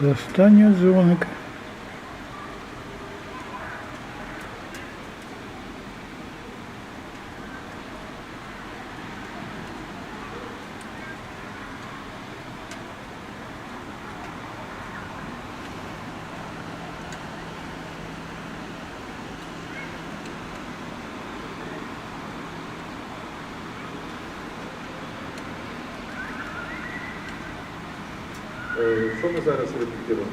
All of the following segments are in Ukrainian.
До останнього. Що ми зараз репетируємо?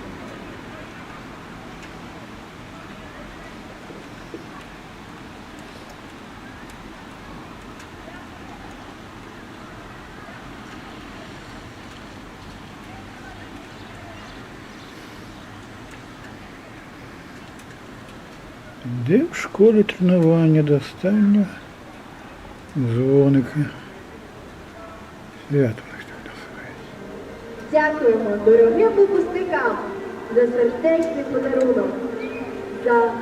Де в школі тренування до останнього дзвоника. Дякуємо дорогим випускникам за сердечний подарунок, за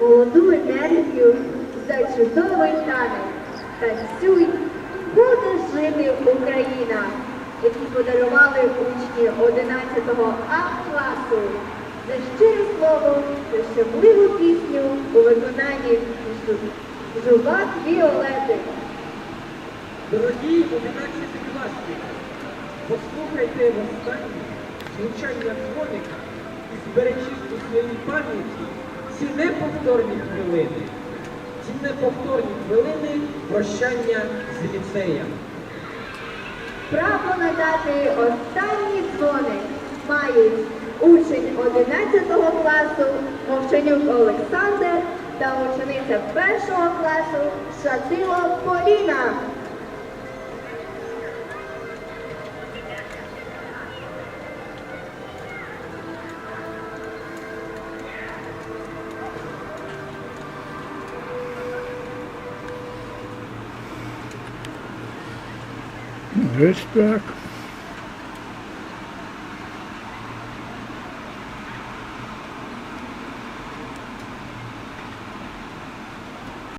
молоду енергію, за чудовий танець. Танцюй, буде жити Україна, які подарували учні 11-го А класу за щире слово та щасливу пісню у виконанні Жу- Жувак Віолети. Дорогі 11 класники, послухайте востаннє звучання дзвоника і збережіть у своїй пам'яті ці неповторні хвилини. Ці неповторні хвилини прощання з ліцеєм. Право надати останній дзвоник мають учень 11 класу Мовчанюк Олександр та учениця 1 класу Шатило Поліна. Так.